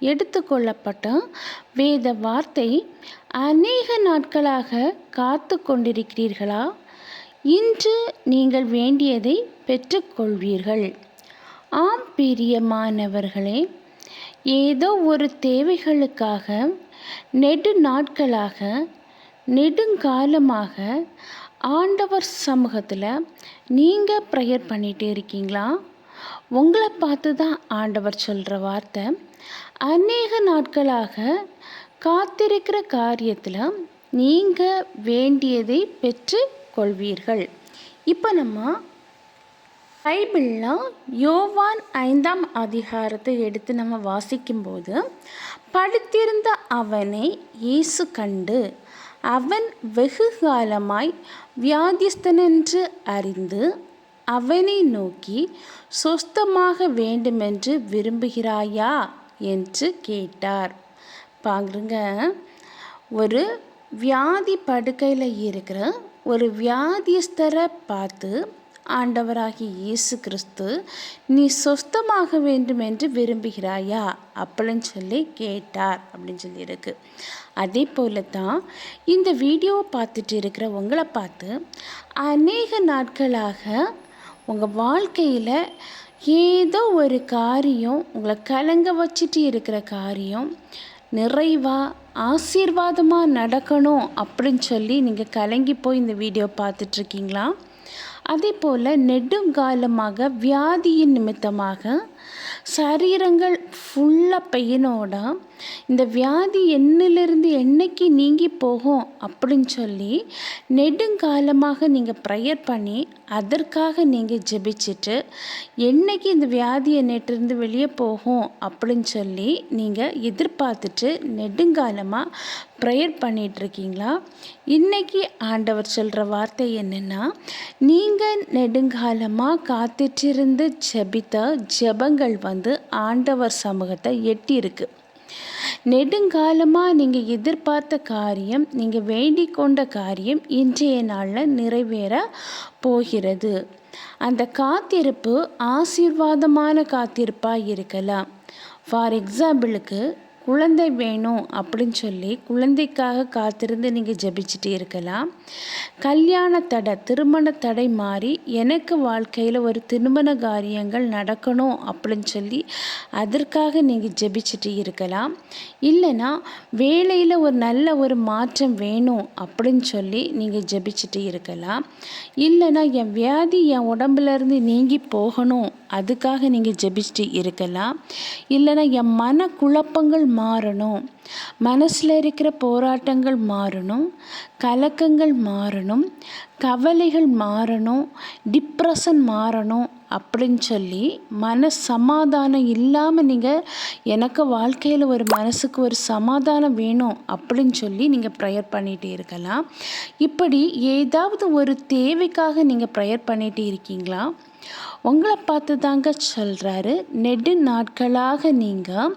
எடுத்துக்கொள்ளப்பட்ட வேத வார்த்தை அநேக நாட்களாக காத்து கொண்டிருக்கிறீர்களா? இன்று நீங்கள் வேண்டியதை பெற்றுக்கொள்வீர்கள். ஆம் பிரியமானவர்களே ஏதோ ஒரு தேவைகளுக்காக நெடு நாட்களாக நெடுங்காலமாக ஆண்டவர் சமூகத்தில் நீங்கள் ப்ரேயர் பண்ணிகிட்டே இருக்கீங்களா? உங்களை பார்த்து தான் ஆண்டவர் சொல்கிற வார்த்தை. அநேக நாட்களாக காத்திருக்கிற காரியத்தில் நீங்கள் வேண்டியதை பெற்று கொள்வீர்கள். இப்போ நம்ம பைபிளில் யோவான் ஐந்தாம் அதிகாரத்தை எடுத்து நம்ம வாசிக்கும்போது படுத்திருந்த அவனை இயேசு கண்டு அவன் வெகு காலமாய் வியாதிஸ்தனென்று அறிந்து அவனை நோக்கி சொஸ்தமாக வேண்டுமென்று விரும்புகிறாயா? என்று கேட்டார். பாருங்க ஒரு வியாதி படுக்கையில் இருக்கிற ஒரு வியாதிஸ்தரை பார்த்து ஆண்டவராகி இயேசு கிறிஸ்து நீ சொஸ்தமாக வேண்டும் என்று விரும்புகிறாயா? அப்படின்னு சொல்லி கேட்டார் அப்படின்னு சொல்லியிருக்கு. அதே போல தான் இந்த வீடியோவை பார்த்துட்டு இருக்கிற உங்களை பார்த்து அநேக நாட்களாக உங்கள் வாழ்க்கையில் ஏதோ ஒரு காரியம் உங்களை கலங்க வச்சுட்டு இருக்கிற காரியம் நிறைவாக ஆசீர்வாதமாக நடக்கணும் அப்படின்னு சொல்லி நீங்கள் கலங்கி போய் இந்த வீடியோ பார்த்துட்ருக்கீங்களா? அதே போல் நெடுங்காலமாக வியாதியின் நிமித்தமாக சரீரங்கள் ஃபுல்லாக பெயினோட இந்த வியாதி என்னிலிருந்து என்னைக்கு நீங்கி போகும் அப்படின்னு சொல்லி நெடுங்காலமாக நீங்கள் ப்ரேயர் பண்ணி அதற்காக நீங்கள் ஜெபிச்சுட்டு என்னைக்கு இந்த வியாதி என்னிட்டிருந்து வெளியே போகும் அப்படின்னு சொல்லி நீங்கள் எதிர்பார்த்துட்டு நெடுங்காலமாக ப்ரேயர் பண்ணிகிட்ருக்கீங்களா இன்றைக்கி ஆண்டவர் சொல்கிற வார்த்தை என்னென்னா நீங்கள் நெடுங்காலமாக காத்துட்டிருந்து ஜெபித்த ஜெபங்கள் வந்து ஆண்டவர் சமூகத்தை எட்டியிருக்கு. நெடுங்காலமாக நீங்கள் எதிர்பார்த்த காரியம் நீங்கள் வேண்டிக் கொண்ட காரியம் இன்றைய நாளில் நிறைவேற போகிறது. அந்த காத்திருப்பு ஆசீர்வாதமான காத்திருப்பாக இருக்கலாம். ஃபார் எக்ஸாம்பிளுக்கு குழந்தை வேணும் அப்படின்னு சொல்லி குழந்தைக்காக காத்திருந்து நீங்கள் ஜபிச்சுட்டு இருக்கலாம். கல்யாண தடை திருமண தடை மாறி எனக்கு வாழ்க்கையில் ஒரு திருமண காரியங்கள் நடக்கணும் அப்படின்னு சொல்லி அதற்காக நீங்கள் ஜபிச்சுட்டு இருக்கலாம். இல்லைன்னா வேலையில் ஒரு நல்ல ஒரு மாற்றம் வேணும் அப்படின்னு சொல்லி நீங்கள் ஜபிச்சுட்டு இருக்கலாம். இல்லைன்னா என் வியாதி என் உடம்புலேருந்து நீங்கி போகணும் அதுக்காக நீங்கள் ஜெபிச்சுட்டு இருக்கலாம். இல்லைன்னா என் மன குழப்பங்கள் மாறணும். மனசில் இருக்கிற போராட்டங்கள் மாறணும். கலக்கங்கள் மாறணும். கவலைகள் மாறணும். டிப்ரெஷன் மாறணும் அப்படின்னு சொல்லி மன சமாதானம் இல்லாமல் நீங்கள் எனக்கு வாழ்க்கையில் ஒரு மனசுக்கு ஒரு சமாதானம் வேணும் அப்படின்னு சொல்லி நீங்கள் ப்ரேயர் பண்ணிகிட்டே இருக்கலாம். இப்படி ஏதாவது ஒரு தேவைக்காக நீங்கள் ப்ரேயர் பண்ணிகிட்டே இருக்கீங்களா? உங்களை பார்த்து தாங்க சொல்கிறாரு நெடு நாட்களாக நீங்கள்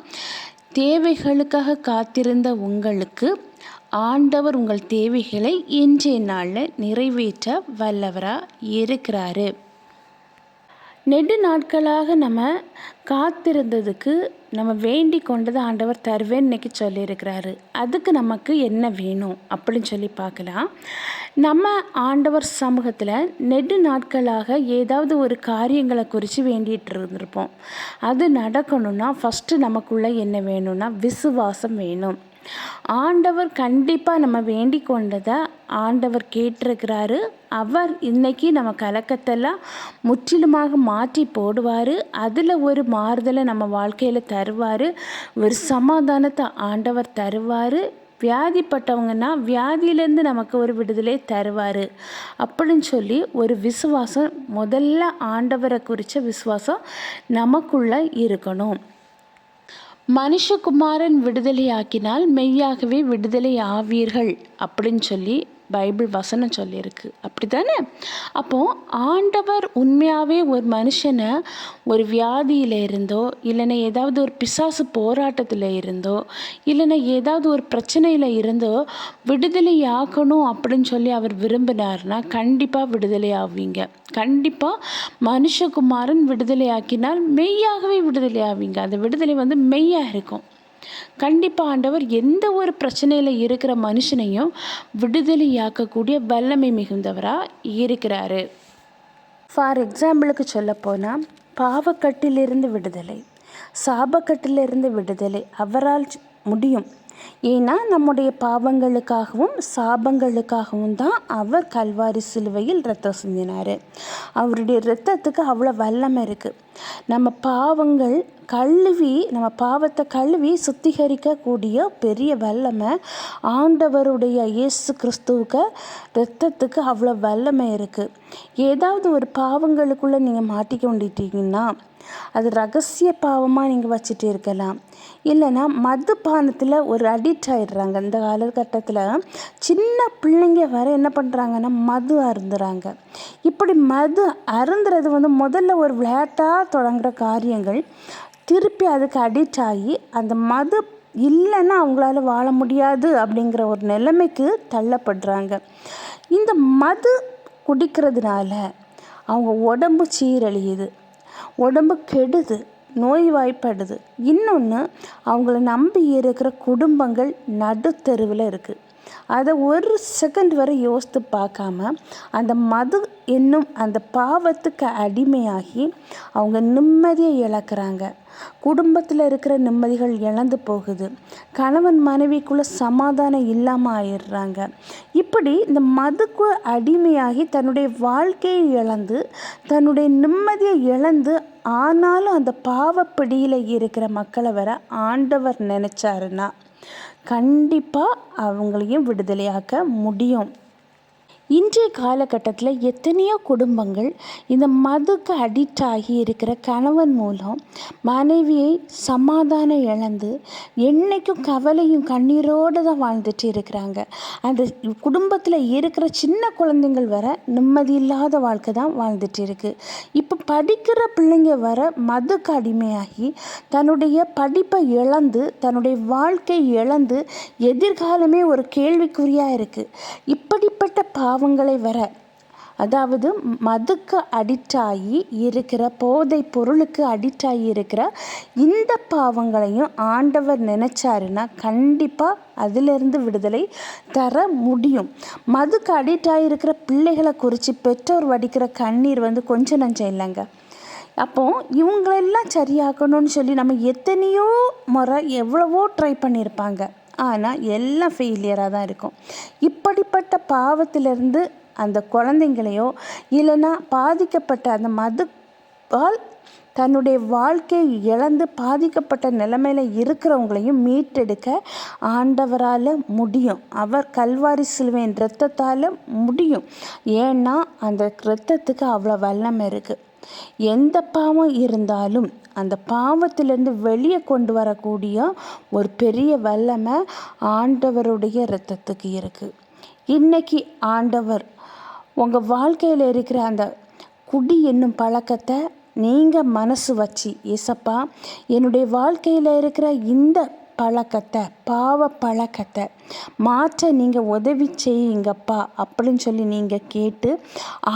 தேவைகளுக்காக காத்திருந்த உங்களுக்கு ஆண்டவர் உங்கள் தேவைகளை இன்றைய நாளில் நிறைவேற்ற வல்லவராக இருக்கிறாரு. நெடு நாட்களாக நம்ம காத்திருந்ததுக்கு நம்ம வேண்டி கொண்டது ஆண்டவர் தருவேன் இன்னைக்கு சொல்லியிருக்கிறாரு. அதுக்கு நமக்கு என்ன வேணும் அப்படின்னு சொல்லி பார்க்கலாம். நம்ம ஆண்டவர் சமூகத்தில் நெடு நாட்களாக ஏதாவது ஒரு காரியங்களை குறித்து வேண்டிகிட்டு இருந்திருப்போம். அது நடக்கணும்னா ஃபஸ்ட்டு நமக்குள்ளே என்ன வேணும்னா விசுவாசம் வேணும். ஆண்டவர் கண்டிப்பாக நம்ம வேண்டிக் கொண்டதை ஆண்டவர் கேட்டிருக்கிறாரு. அவர் இன்னைக்கு நம்ம கலக்கத்தெல்லாம் முற்றிலுமாக மாற்றி போடுவார். அதில் ஒரு மாறுதலை நம்ம வாழ்க்கையில் தருவார். ஒரு சமாதானத்தை ஆண்டவர் தருவார். வியாதிப்பட்டவங்கன்னா வியாதியிலேருந்து நமக்கு ஒரு விடுதலை தருவார். அப்படின்னு சொல்லி ஒரு விசுவாசம் முதல்ல ஆண்டவரை குறித்த விசுவாசம் நமக்குள்ளே இருக்கணும். மனுஷகுமாரன் விடுதலையாக்கினால் மெய்யாகவே விடுதலை ஆவீர்கள் அப்படின்னு சொல்லி பைபிள் வசனம் சொல்லியிருக்கு. அப்படி தானே அப்போது ஆண்டவர் உண்மையாகவே ஒரு மனுஷனை ஒரு வியாதியில் இருந்தோ இல்லைன்னா ஏதாவது ஒரு பிசாசு போராட்டத்தில் இருந்தோ இல்லைன்னா ஏதாவது ஒரு பிரச்சனையில் இருந்தோ விடுதலை ஆக்கணும் அப்படின்னு சொல்லி அவர் விரும்பினார்னா கண்டிப்பாக விடுதலை ஆவீங்க கண்டிப்பாக மனுஷகுமாரன் விடுதலை ஆக்கினால் மெய்யாகவே விடுதலை ஆவீங்க அந்த விடுதலை வந்து மெய்யாக இருக்கும். கண்டிப்பாக ஆண்டவர் எந்த ஒரு பிரச்சனையில் இருக்கிற மனுஷனையும் விடுதலையாக்கக்கூடிய வல்லமை மிகுந்தவராக இருக்கிறாரு. ஃபார் எக்ஸாம்பிளுக்கு சொல்லப்போனால் பாவக்கட்டிலிருந்து விடுதலை சாபக்கட்டிலிருந்து விடுதலை அவரால் முடியும். ஏன்னா நம்முடைய பாவங்களுக்காகவும் சாபங்களுக்காகவும் தான் அவர் கல்வாரி சிலுவையில் ரத்தம் சிந்தினார். அவருடைய ரத்தத்துக்கு அவ்வளோ வல்லமை இருக்குது நம்ம பாவங்கள் கழுவி நம்ம பாவத்தை கழுவி சுத்திகரிக்கக்கூடிய பெரிய வல்லமை ஆண்டவருடைய இயேசு கிறிஸ்துவுக்கு ரத்தத்துக்கு அவ்வளோ வல்லமை இருக்குது ஏதாவது ஒரு பாவங்களுக்குள்ளே நீங்கள் மாட்டிக்க வேண்டிட்டீங்கன்னா அது ரகசிய பாவமாக நீங்கள் வச்சுட்டு இருக்கலாம். இல்லைன்னா மதுபானத்தில் ஒரு அடிக்ட் ஆகிடுறாங்க இந்த காலகட்டத்தில் சின்ன பிள்ளைங்க வர என்ன பண்ணுறாங்கன்னா மது அருந்துறாங்க. இப்படி மது அருந்துறது வந்து முதல்ல ஒரு விளையாட்டாக தொடங்குகிற காரியங்கள். திருப்பி அதுக்கு அடிக்ட் ஆகி அந்த மது இல்லைன்னா அவங்களால வாழ முடியாது அப்படிங்கிற ஒரு நிலைமைக்கு தள்ளப்படுறாங்க. இந்த மது குடிக்கிறதுனால அவங்க உடம்பு சீரழியுது. உடம்பு கெடுது நோய்வாய்ப்படுது. இன்னொன்று அவங்கள நம்பி இருக்கிற குடும்பங்கள் நடுத்தெருவில் இருக்குது அதை ஒரு செகண்ட் வரை யோசித்து பார்க்காம அந்த மது என்னும் அந்த பாவத்துக்கு அடிமையாகி அவங்க நிம்மதியை இழக்கிறாங்க. குடும்பத்தில் இருக்கிற நிம்மதிகள் இழந்து போகுது. கணவன் மனைவிக்குள்ளே சமாதானம் இல்லாமல் ஆயிடுறாங்க. இப்படி இந்த மதுக்கு அடிமையாகி தன்னுடைய வாழ்க்கையை இழந்து தன்னுடைய நிம்மதியை இழந்து ஆனாலும் அந்த பாவப்பிடியில் இருக்கிற மக்களை வர ஆண்டவர் நினச்சாருன்னா கண்டிப்பாக அவங்களையும் விடுதலையாக்க முடியும். இன்றைய காலகட்டத்தில் எத்தனையோ குடும்பங்கள் இந்த மதுக்கு அடிக்ட் ஆகி இருக்கிற கணவன் மூலம் மனைவியை சமாதானம் இழந்து என்றைக்கும் கவலையும் கண்ணீரோடு தான் வாழ்ந்துட்டு இருக்கிறாங்க. அந்த குடும்பத்தில் இருக்கிற சின்ன குழந்தைங்கள் வர நிம்மதி இல்லாத வாழ்க்கை தான் வாழ்ந்துட்டு இருக்குது இப்போ படிக்கிற பிள்ளைங்க வர மதுக்கு அடிமையாகி தன்னுடைய படிப்பை இழந்து தன்னுடைய வாழ்க்கை இழந்து எதிர்காலமே ஒரு கேள்விக்குறியாக இருக்குது இப்படிப்பட்ட பா பாவங்களை வர. அதாவது மதுக்கு அடிக்ட் ஆகி இருக்கிற போதை பொருளுக்கு அடிக்ட் ஆகி இருக்கிற இந்த பாவங்களையும் ஆண்டவர் நினச்சாருன்னா கண்டிப்பாக அதிலிருந்து விடுதலை தர முடியும். மதுக்கு அடிக்ட் ஆகியிருக்கிற பிள்ளைகளை குறித்து பெற்றோர் வடிக்கிற கண்ணீர் வந்து கொஞ்சம் நஞ்சம் இல்லைங்க. அப்போ இவங்களெல்லாம் சரியாக்கணும்னு சொல்லி நம்ம எத்தனையோ முறை எவ்வளவோ ட்ரை பண்ணியிருப்பாங்க. ஆனால் எல்லாம் ஃபெயிலியராக தான் இருக்கும். இப்படிப்பட்ட பாவத்திலிருந்து அந்த குழந்தைங்களையோ இல்லைன்னா பாதிக்கப்பட்ட அந்த மதுவால் தன்னுடைய வாழ்க்கையை இழந்து பாதிக்கப்பட்ட நிலைமையில் இருக்கிறவங்களையும் மீட்டெடுக்க ஆண்டவரால் முடியும். அவர் கல்வாரி சிலுவையின் ரத்தத்தால் முடியும். ஏன்னா அந்த ரத்தத்துக்கு அவ்வளோ வல்லமை இருக்குது எந்த பாவம் இருந்தாலும் அந்த பாவத்திலேருந்து வெளியே கொண்டு வரக்கூடிய ஒரு பெரிய வல்லமை ஆண்டவருடைய இரத்தத்துக்கு இருக்குது இன்றைக்கி ஆண்டவர் உங்கள் வாழ்க்கையில் இருக்கிற அந்த குடி என்னும் பழக்கத்தை நீங்கள் மனசு வச்சு ஏசப்பா என்னுடைய வாழ்க்கையில் இருக்கிற இந்த பழக்கத்தை பாவ பழக்கத்தை மாற்ற நீங்கள் உதவி செய்யுங்கப்பா அப்படின்னு சொல்லி நீங்கள் கேட்டு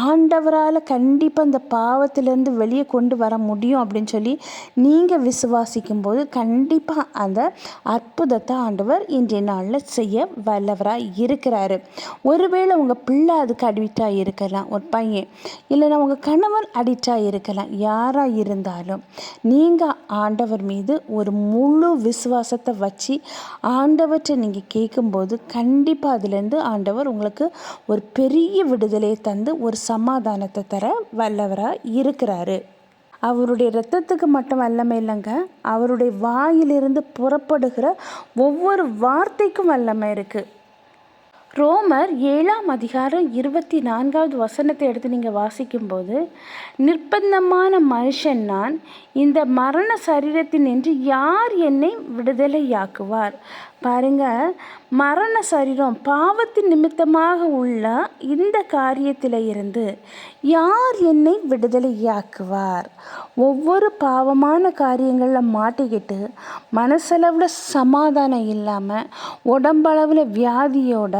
ஆண்டவரால் கண்டிப்பாக அந்த பாவத்திலேருந்து வெளியே கொண்டு வர முடியும் அப்படின்னு சொல்லி நீங்கள் விசுவாசிக்கும் போது கண்டிப்பாக அந்த அற்புதத்தை ஆண்டவர் இன்றைய நாளில் செய்ய வல்லவராக இருக்கிறாரு. ஒருவேளை உங்கள் பிள்ளை அதுக்கு அடிக்டாக இருக்கலாம் ஒரு பையன் இல்லைன்னா உங்கள் கணவன் அடிக்டாக இருக்கலாம் யாராக இருந்தாலும் நீங்கள் ஆண்டவர் மீது ஒரு முழு விசுவாசத்தை வச்சு ஆண்டவற்றை நீங்கள் கேட்கும்போது கண்டிப்பாக அதுலேருந்து ஆண்டவர் உங்களுக்கு ஒரு பெரிய விடுதலையை தந்து ஒரு சமாதானத்தை தர வல்லவராக இருக்கிறாரு. அவருடைய ரத்தத்துக்கு மட்டும் வல்லமை இல்லைங்க. அவருடைய வாயிலிருந்து புறப்படுகிற ஒவ்வொரு வார்த்தைக்கும் வல்லமை இருக்குது ரோமர் ஏழாம் அதிகாரம் இருபத்தி நான்காவது வசனத்தை எடுத்து நீங்கள் வாசிக்கும்போது நிர்பந்தமான மனுஷன் நான் இந்த மரண சரீரத்தினின்று யார் என்னை விடுதலையாக்குவார்? பாருங்க மரண சரீரம் பாவத்தின் நிமித்தமாக உள்ள இந்த காரியத்தில் இருந்து யார் என்னை விடுதலையாக்குவார் ஒவ்வொரு பாவமான காரியங்களில் மாட்டிக்கிட்டு மனசளவில் சமாதானம் இல்லாமல் உடம்பளவில் வியாதியோட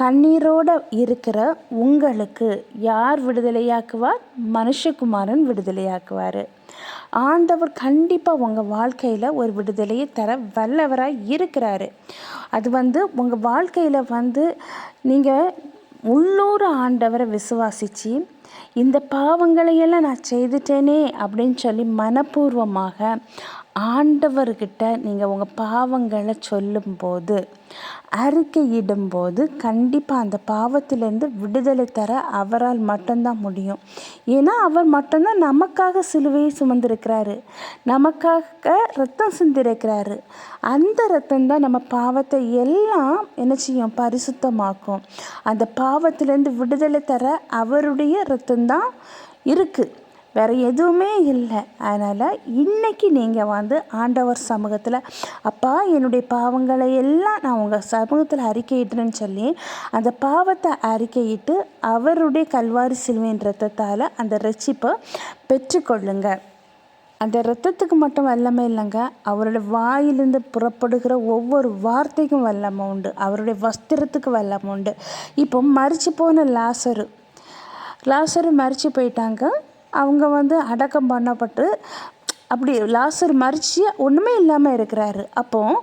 கண்ணீரோட இருக்கிற உங்களுக்கு யார் விடுதலையாக்குவார் மனுஷகுமாரன் விடுதலையாக்குவார் ஆண்டவர் கண்டிப்பாக உங்கள் வாழ்க்கையில் ஒரு விடுதலையை தர வல்லவராக இருக்கிறாரு. அது வந்து உங்கள் வாழ்க்கையில் வந்து நீங்கள் உள்ளூர் ஆண்டவரை விசுவாசித்து இந்த பாவங்களையெல்லாம் நான் செய்துட்டேனே அப்படின்னு சொல்லி மனப்பூர்வமாக ஆண்டவர்கிட்ட நீங்கள் உங்கள் பாவங்களை சொல்லும்போது அறிக்கையிடும்போது கண்டிப்பாக அந்த பாவத்திலேருந்து விடுதலை தர அவரால் மட்டும்தான் முடியும். ஏன்னா அவர் மட்டும்தான் நமக்காக சிலுவையை சுமந்திருக்கிறாரு. நமக்காக ரத்தம் சிந்திருக்கிறாரு. அந்த ரத்தம் தான் நம்ம பாவத்தை எல்லாம் என்ன செய்யும்? பரிசுத்தமாக்கும். அந்த பாவத்திலேருந்து விடுதலை தர அவருடைய ரத்தம்தான் இருக்குது வேறு எதுவுமே இல்லை. அதனால் இன்றைக்கி நீங்கள் வந்து ஆண்டவர் சமூகத்தில் அப்பா என்னுடைய பாவங்களை எல்லாம் நான் உங்கள் சமூகத்தில் அறிக்கையிட்டுறேன்னு சொல்லி அந்த பாவத்தை அறிக்கையிட்டு அவருடைய கல்வாரி சிலுவையின் ரத்தத்தால் அந்த ரட்சிப்பை பெற்றுக்கொள்ளுங்க. அந்த ரத்தத்துக்கு மட்டும் வல்லமை இல்லைங்க. அவருடைய வாயிலிருந்து புறப்படுகிற ஒவ்வொரு வார்த்தைக்கும் வல்லமை உண்டு. அவருடைய வஸ்திரத்துக்கு வல்லமை உண்டு. இப்போ மறிச்சு போன லாசரு. லாசரு மறித்து போயிட்டாங்க. அவங்க வந்து அடக்கம் பண்ணப்பட்டு அப்படி லாசர் மறித்து ஒன்றுமே இல்லாமல் இருக்கிறாரு. அப்போ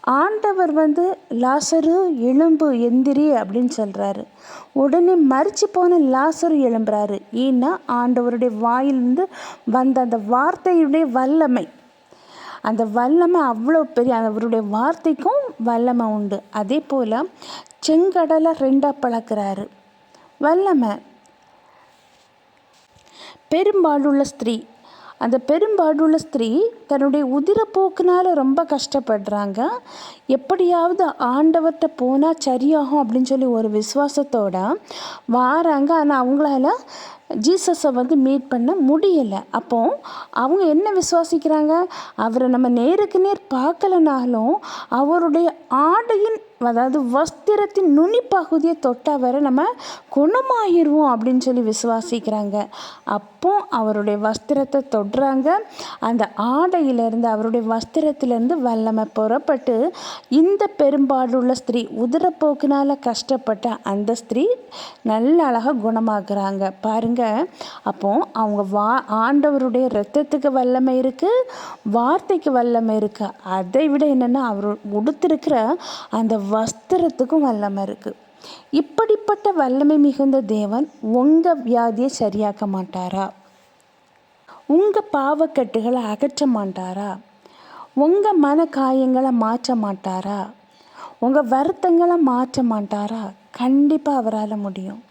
ஆண்டவர் வந்து லாசரு எலும்பு எந்திரி அப்படின்னு சொல்கிறாரு உடனே மறித்து போன லாசரு எழும்புறாரு. ஏன்னா ஆண்டவருடைய வாயிலிருந்து வந்த அந்த வார்த்தையுடைய வல்லமை. அந்த வல்லமை அவ்வளோ பெரிய அவருடைய வார்த்தைக்கும் வல்லமை உண்டு. அதே போல் செங்கடலை ரெண்டாக பழக்கிறாரு. வல்லமை பெரும்பாடுள்ள ஸ்திரீ. அந்த பெரும்பாடுள்ள ஸ்திரீ தன்னுடைய உதிரப்போக்குனால் ரொம்ப கஷ்டப்படுறாங்க. எப்படியாவது ஆண்டவர்கிட்ட போனால் சரியாகும் அப்படின்னு சொல்லி ஒரு விசுவாசத்தோட வாராங்க. ஆனால் அவங்களால ஜீசஸை வந்து மீட் பண்ண முடியலை. அப்போ அவங்க என்ன விசுவாசிக்கிறாங்க? அவரை நம்ம நேருக்கு நேர் பார்க்கலனாலும் அவருடைய ஆடையின் அதாவது வஸ்திரத்தின் நுனி பகுதியை தொட்டால் வர நம்ம குணமாகிடுவோம் அப்படின்னு சொல்லி விசுவாசிக்கிறாங்க. அப்போ அவருடைய வஸ்திரத்தை தொடுறாங்க. அந்த ஆடையிலேருந்து அவருடைய வஸ்திரத்திலேருந்து வல்லமை புறப்பட்டு இந்த பெரும்பாடுள்ள ஸ்திரீ உதிரப்போக்கினால் கஷ்டப்பட்ட அந்த ஸ்திரீ நல்ல அழகாக குணமாக்குறாங்க. பாருங்க அப்போ அவங்க வா ஆண்டவருடைய ரத்தத்துக்கு வல்லமை இருக்குது வார்த்தைக்கு வல்லமை இருக்குது அதை விட என்னென்னா அவர் உடுத்திருக்கிற அந்த வஸ்திரத்துக்கும் வல்லமை இருக்குது இப்படிப்பட்ட வல்லமை மிகுந்த தேவன் உங்கள் வியாதியை சரியாக்க மாட்டாரா? உங்கள் பாவக்கட்டுகளை அகற்ற மாட்டாரா? உங்கள் மன காயங்களை மாற்ற மாட்டாரா? உங்கள் வருத்தங்களை மாற்ற மாட்டாரா? கண்டிப்பாக அவரால் முடியும்.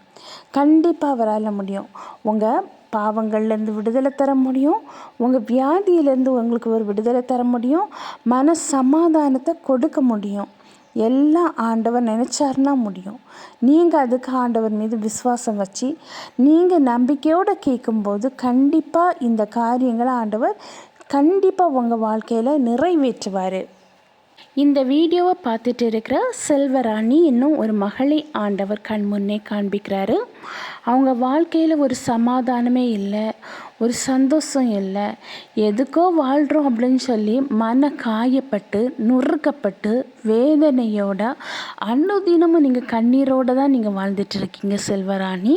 கண்டிப்பாக அவரால் முடியும். உங்கள் பாவங்கள்லேருந்து விடுதலை தர முடியும். உங்கள் வியாதியிலேருந்து உங்களுக்கு ஒரு விடுதலை தர முடியும். மன சமாதானத்தை கொடுக்க முடியும். எல்லாம் ஆண்டவர் நினச்சாருன்னா முடியும். நீங்கள் அதுக்கு ஆண்டவர் மீது விசுவாசம் வச்சு நீங்கள் நம்பிக்கையோடு கேட்கும்போது கண்டிப்பாக இந்த காரியங்களை ஆண்டவர் கண்டிப்பாக உங்கள் வாழ்க்கையில் நிறைவேற்றுவார். இந்த வீடியோவை பார்த்துட்டு இருக்கிற செல்வராணி இன்னும் ஒரு மகளை ஆண்டவர் கண் முன்னே காண்பிக்கிறாரு. அவங்க வாழ்க்கையில் ஒரு சமாதானமே இல்லை. ஒரு சந்தோஷம் இல்லை. எதுக்கோ வாழ்கிறோம் அப்படின்னு சொல்லி மன காயப்பட்டு நுறுக்கப்பட்டு வேதனையோட அன்னுதினமும் நீங்கள் கண்ணீரோடு தான் நீங்கள் வாழ்ந்துட்டு இருக்கீங்க செல்வராணி.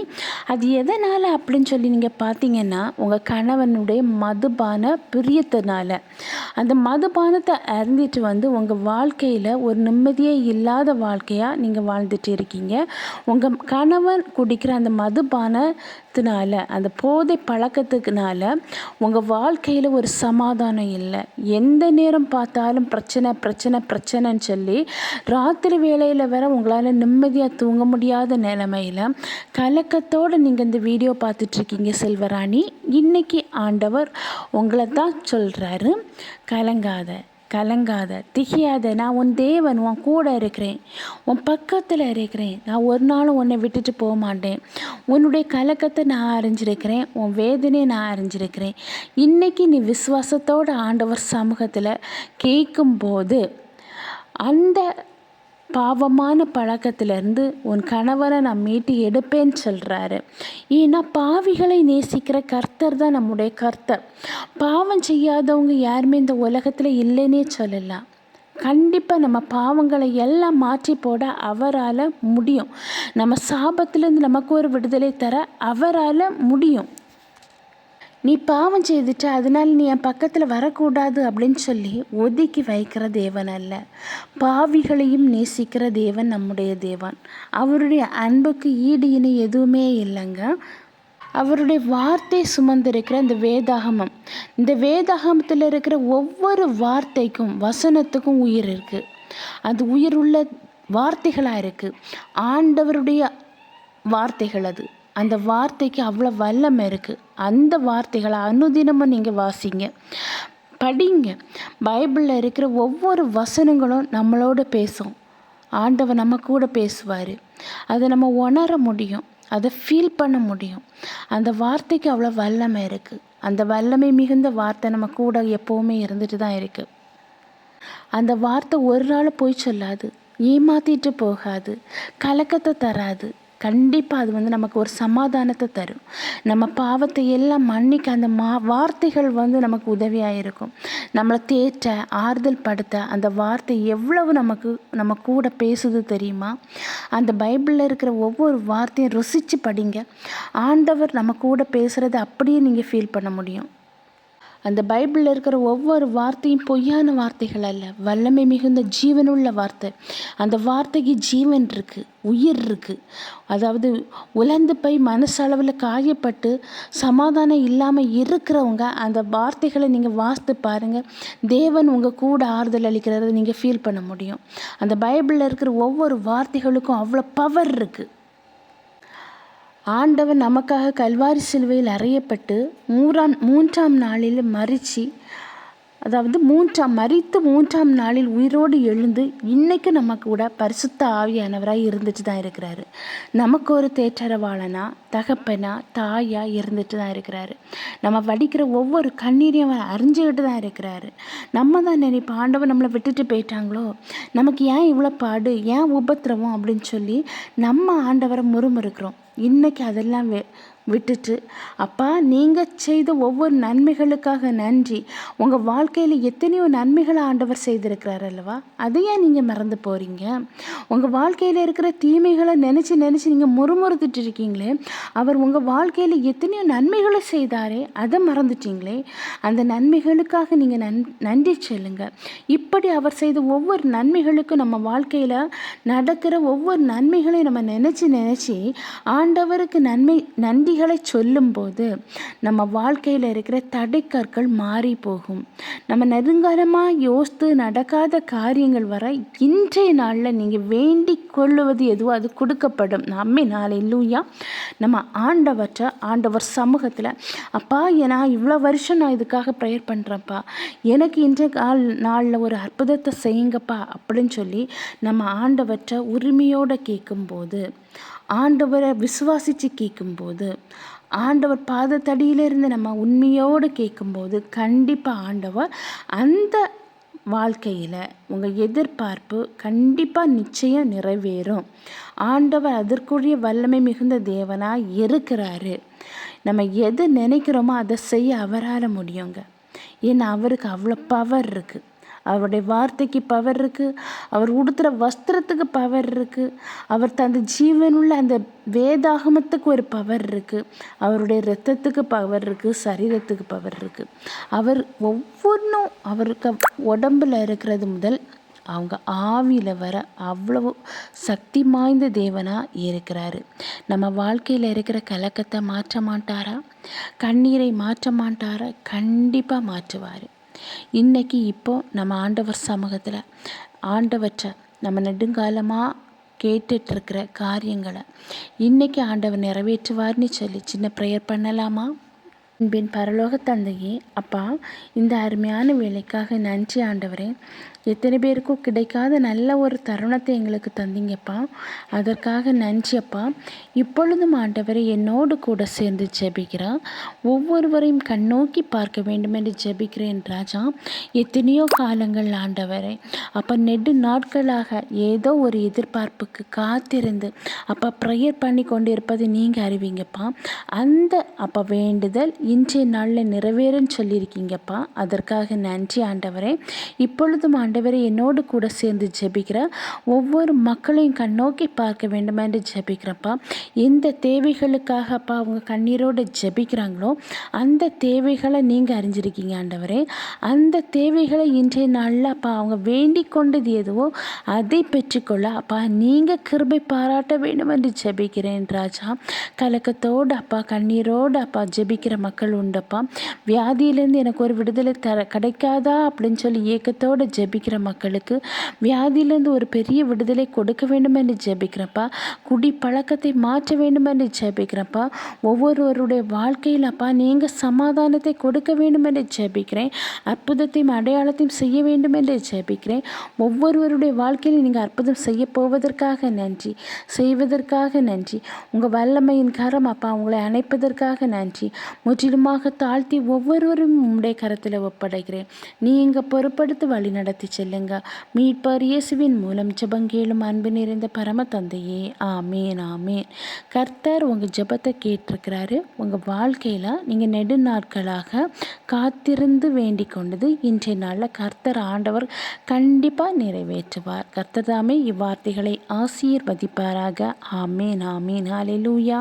அது எதனால் அப்படின்னு சொல்லி நீங்கள் பார்த்தீங்கன்னா உங்கள் கணவனுடைய மதுபான பிரியத்தினால. அந்த மதுபானத்தை அறிந்துட்டு வந்து உங்கள் வாழ்க்கையில் ஒரு நிம்மதியே இல்லாத வாழ்க்கையாக நீங்கள் வாழ்ந்துட்டு இருக்கீங்க உங்கள் கணவன் குடிக்கிற அந்த மதுபானத்தினால அந்த போதை பழக்கத்துக்குனால உங்கள் வாழ்க்கையில் ஒரு சமாதானம் இல்லை. எந்த நேரம் பார்த்தாலும் பிரச்சனை பிரச்சனை பிரச்சனைன்னு சொல்லி ராத்திரி வேளையில் வர உங்களால் நிம்மதியாக தூங்க முடியாத நிலமையில் கலக்கத்தோடு நீங்கள் இந்த வீடியோ பார்த்துட்ருக்கீங்க செல்வராணி. இன்றைக்கி ஆண்டவர் உங்களை தான் சொல்கிறாரு கலங்காத. கலங்காத திகையாத நான் உன் தேவன் உன் கூட இருக்கிறேன் உன் பக்கத்தில் இருக்கிறேன். நான் ஒரு நாளும் உன்னை விட்டுட்டு போக மாட்டேன். உன்னுடைய கலக்கத்தை நான் அறிஞ்சிருக்கிறேன் உன் வேதனையை நான் அறிஞ்சிருக்கிறேன். இன்றைக்கி நீ விசுவாசத்தோட ஆண்டவர் சமூகத்தில் கேட்கும்போது அந்த பாவமான பழக்கத்திலிருந்து உன் கணவரை நான் மீட்டு எடுப்பேன்னு சொல்கிறாரு ஏன்னா பாவிகளை நேசிக்கிற கர்த்தர் தான் நம்முடைய கர்த்தர். பாவம் செய்யாதவங்க யாருமே இந்த உலகத்தில் இல்லைன்னே சொல்லலாம். கண்டிப்பாக நம்ம பாவங்களை எல்லாம் மாற்றி போட அவரால் முடியும். நம்ம சாபத்திலேருந்து நமக்கு ஒரு விடுதலை தர அவரால் முடியும். நீ பாவம் செய்துட்ட அதனால் நீ என் பக்கத்தில் வரக்கூடாது அப்படின்னு சொல்லி ஒதுக்கி வைக்கிற தேவன் அல்ல. பாவிகளையும் நேசிக்கிற தேவன் நம்முடைய தேவன். அவருடைய அன்புக்கு ஈடு இணை எதுவுமே இல்லைங்க. அவருடைய வார்த்தை சுமந்திருக்கிற இந்த வேதாகமம். இந்த வேதாகமத்தில் இருக்கிற ஒவ்வொரு வார்த்தைக்கும் வசனத்துக்கும் உயிர் இருக்குது அது உயிர் உள்ள வார்த்தைகளாக இருக்குது ஆண்டவருடைய வார்த்தைகள் அது. அந்த வார்த்தைக்கு அவ்வளோ வல்லமை இருக்குது அந்த வார்த்தைகளை அனுதினமும் நீங்கள் வாசிங்க. படிங்க. பைபிளில் இருக்கிற ஒவ்வொரு வசனங்களும் நம்மளோட பேசும். ஆண்டவர் நம்ம கூட பேசுவார். அதை நம்ம உணர முடியும். அதை ஃபீல் பண்ண முடியும். அந்த வார்த்தைக்கு அவ்வளோ வல்லமை இருக்குது அந்த வல்லமை மிகுந்த வார்த்தை நம்ம கூட எப்போவுமே இருந்துட்டு தான் இருக்குது அந்த வார்த்தை ஒரு நாள் போய் சொல்லாது. ஏமாற்றிட்டு போகாது. கலக்கத்தை தராது. கண்டிப்பாக அது வந்து நமக்கு ஒரு சமாதானத்தை தரும். நம்ம பாவத்தை எல்லாம் மன்னிக்க அந்த மா வார்த்தைகள் வந்து நமக்கு உதவியாக இருக்கும் நம்மளை தேற்ற ஆறுதல் படுத்த அந்த வார்த்தை எவ்வளவு நமக்கு நம்ம கூட பேசுது தெரியுமா? அந்த பைபிளில் இருக்கிற ஒவ்வொரு வார்த்தையும் ருசித்து படிங்க. ஆண்டவர் நம்ம கூட பேசுகிறத அப்படியே நீங்கள் ஃபீல் பண்ண முடியும். அந்த பைபிளில் இருக்கிற ஒவ்வொரு வார்த்தையும் பொய்யான வார்த்தைகள் அல்ல. வல்லமை மிகுந்த ஜீவனுள்ள வார்த்தை. அந்த வார்த்தைக்கு ஜீவன் இருக்குது உயிர் இருக்குது அதாவது உலர்ந்து போய் மனசளவில் காயப்பட்டு சமாதானம் இல்லாமல் இருக்கிறவங்க அந்த வார்த்தைகளை நீங்கள் வாசித்து பாருங்கள் தேவன் உங்கள் கூட ஆறுதல் அளிக்கிறத நீங்கள் ஃபீல் பண்ண முடியும். அந்த பைபிளில் இருக்கிற ஒவ்வொரு வார்த்தைகளுக்கும் அவ்வளோ பவர் இருக்குது ஆண்டவன் நமக்காக கல்வாரி சிலுவையில் அறையப்பட்டு மூன்றாம் மூன்றாம் நாளில் மறித்து அதாவது மூன்றாம் மறித்து மூன்றாம் நாளில் உயிரோடு எழுந்து இன்னைக்கு நம்ம கூட பரிசுத்த ஆவியானவராக இருந்துட்டு தான் இருக்கிறாரு. நமக்கு ஒரு தேற்றரவாளனா தகப்பனா தாயா இருந்துட்டு தான் இருக்கிறாரு. நம்ம வடிக்கிற ஒவ்வொரு கண்ணீரையும் அவர் அறிஞ்சுக்கிட்டு தான் இருக்கிறாரு. நம்ம தான் நினைப்போம் ஆண்டவர் நம்மளை விட்டுட்டு போயிட்டாங்களோ? நமக்கு ஏன் இவ்வளோ பாடு ஏன் உபத்திரவம் அப்படின்னு சொல்லி நம்ம ஆண்டவரை முறுமுறுக்கிறோம். இன்றைக்கி அதெல்லாம் வே விட்டுட்டு அப்பா நீங்கள் செய்த ஒவ்வொரு நன்மைகளுக்காக நன்றி. உங்கள் வாழ்க்கையில் எத்தனையோ நன்மைகளை ஆண்டவர் செய்திருக்கிறார் அல்லவா? அதையே நீங்கள் மறந்து போகிறீங்க உங்கள் வாழ்க்கையில் இருக்கிற தீமைகளை நினச்சி நினச்சி நீங்கள் முறுமுறுத்துட்டு இருக்கீங்களே அவர் உங்கள் வாழ்க்கையில் எத்தனையோ நன்மைகளை செய்தாரே அதை மறந்துட்டீங்களே. அந்த நன்மைகளுக்காக நீங்கள் நன் நன்றி சொல்லுங்க. இப்படி அவர் செய்த ஒவ்வொரு நன்மைகளுக்கும் நம்ம வாழ்க்கையில் நடக்கிற ஒவ்வொரு நன்மைகளையும் நம்ம நினச்சி நினச்சி ஆண்டவருக்கு நன்மை நன்றி செய்திகளை சொல்லும்போது நம்ம வாழ்க்கையில் இருக்கிற தடைக்கற்கள் மாறி போகும். நம்ம நெருங்காலமாக யோசித்து நடக்காத காரியங்கள் வர இன்றைய நாளில் நீங்கள் வேண்டி கொள்ளுவது எதுவோ அது கொடுக்கப்படும். நம்மை நாளை இல்லையா நம்ம ஆண்டவற்றை ஆண்டவர் சமூகத்தில் அப்பா நான் இவ்வளோ வருஷம் நான் இதுக்காக ப்ரேயர் பண்ணுறேன்ப்பா எனக்கு இன்றைய கால் நாளில் ஒரு அற்புதத்தை செய்யுங்கப்பா அப்படின்னு சொல்லி நம்ம ஆண்டவற்றை உரிமையோடு கேட்கும்போது ஆண்டவரை விசுவாசித்து கேட்கும்போது ஆண்டவர் பாதத்தடியிலிருந்து நம்ம உண்மையோடு கேட்கும்போது கண்டிப்பாக ஆண்டவர் அந்த வாழ்க்கையில் உங்கள் எதிர்பார்ப்பு கண்டிப்பாக நிச்சயம் நிறைவேறும். ஆண்டவர் அதற்குரிய வல்லமை மிகுந்த தேவனாக இருக்கிறாரு. நம்ம எது நினைக்கிறோமோ அதை செய்ய அவரால் முடியுங்க. ஏன்னா அவருக்கு அவ்வளோ பவர் இருக்குது அவருடைய வார்த்தைக்கு பவர் இருக்குது அவர் உடுத்துகிற வஸ்திரத்துக்கு பவர் இருக்குது அவர் தந்த ஜீவனுள்ள அந்த வேதாகமத்துக்கு ஒரு பவர் இருக்குது அவருடைய ரத்தத்துக்கு பவர் இருக்குது சரீரத்துக்கு பவர் இருக்குது அவர் ஒவ்வொன்றும் அவருக்கு உடம்பில் இருக்கிறது முதல் அவங்க ஆவியில் வர அவ்வளவு சக்தி வாய்ந்த தேவனாக இருக்கிறாரு. நம்ம வாழ்க்கையில் இருக்கிற கலக்கத்தை மாற்ற மாட்டாரா? கண்ணீரை மாற்ற மாட்டாரா? கண்டிப்பாக மாற்றுவார். இன்றைக்கி இப்போது நம்ம ஆண்டவர் சமூகத்தில் ஆண்டவற்றை நம்ம நெடுங்காலமாக கேட்டுட்ருக்கிற காரியங்களை இன்றைக்கி ஆண்டவர் நிறைவேற்றுவார்னு சொல்லி சின்ன ப்ரேயர் பண்ணலாமா? பின் பரலோக தந்தையே அப்பா இந்த அருமையான வேலைக்காக நன்றி ஆண்டவரே. எத்தனை பேருக்கும் கிடைக்காத நல்ல ஒரு தருணத்தை எங்களுக்கு தந்தீங்கப்பா. அதற்காக நன்றியப்பா. இப்பொழுதும் ஆண்டவரை என்னோடு கூட சேர்ந்து ஜெபிக்கிறார். ஒவ்வொருவரையும் கண்ணோக்கி பார்க்க வேண்டும் என்று ஜெபிக்கிறேன் ராஜா. எத்தனையோ காலங்கள் ஆண்டவரை. அப்போ நெடு நாட்களாக ஏதோ ஒரு எதிர்பார்ப்புக்கு காத்திருந்து அப்போ ப்ரேயர் பண்ணி கொண்டு இருப்பதை நீங்கள் அறிவிங்கப்பா. அந்த அப்போ வேண்டுதல் இன்றைய நாளில் நிறைவேறுன்னு சொல்லியிருக்கீங்கப்பா. அதற்காக நன்றி ஆண்டவரே. இப்பொழுதும் ஆண்டவரை என்னோடு கூட சேர்ந்து ஜெபிக்கிற ஒவ்வொரு மக்களையும் கண்ணோக்கி பார்க்க வேண்டும் என்று ஜெபிக்கிறப்பா. எந்த தேவைகளுக்காக அப்பா அவங்க கண்ணீரோடு ஜெபிக்கிறாங்களோ அந்த தேவைகளை நீங்கள் அறிஞ்சிருக்கீங்க ஆண்டவரே. அந்த தேவைகளை இன்றைய நாளில் அப்பா அவங்க வேண்டி கொண்டது எதுவோ அதை பெற்றுக்கொள்ள அப்பா நீங்கள் கிருபை பாராட்ட வேண்டும் என்று ஜெபிக்கிறேன் ராஜா. கலக்கத்தோடு அப்பா கண்ணீரோடு அப்பா ஜெபிக்கிற மக்கள் உண்டப்பா வியாதியிலேருந்து எனக்கு ஒரு விடுதலை தர கிடைக்காதா அப்படின்னு சொல்லி ஏக்கத்தோடு ஜெபி ஜெபிக்கிற மக்களுக்கு வியாதியிலேருந்து ஒரு பெரிய விடுதலை கொடுக்க வேண்டும் என்று ஜெபிக்கிறப்பா குடி பழக்கத்தை மாற்ற வேண்டும் என்று ஜெபிக்கிறப்பா ஒவ்வொருவருடைய வாழ்க்கையில் அப்பா நீங்கள் சமாதானத்தை கொடுக்க வேண்டும் என்று ஜெபிக்கிறேன் அற்புதத்தையும் அடையாளத்தையும் செய்ய வேண்டும் என்று ஜெபிக்கிறேன். ஒவ்வொருவருடைய வாழ்க்கையில் நீங்கள் அற்புதம் செய்ய போவதற்காக நன்றி செய்வதற்காக நன்றி. உங்கள் வல்லமையின் கரம் அப்பா உங்களை அணைப்பதற்காக நன்றி. முற்றிலுமாக தாழ்த்தி ஒவ்வொருவரும் உடைய கரத்தில் ஒப்படைக்கிறேன். நீங்கள் பொறுப்படுத்தி வழி நடத்தி செல்லுங்க மீட்பார் இயேசுவின் மூலம் ஜபங்கேளும் அன்பு நிறைந்த பரம தந்தையே ஆமேன் ஆமேன். கர்த்தர் உங்கள் ஜபத்தை கேட்டிருக்கிறாரு. உங்கள் வாழ்க்கையில் நீங்கள் நெடு நாட்களாக காத்திருந்து வேண்டிக் கொண்டது இன்றைய நாளில் கர்த்தர் ஆண்டவர் கண்டிப்பாக நிறைவேற்றுவார். கர்த்தர் தாமே இவ்வார்த்தைகளை ஆசீர்வதிப்பாராக. ஆமேன் ஆமேன். ஹalleluya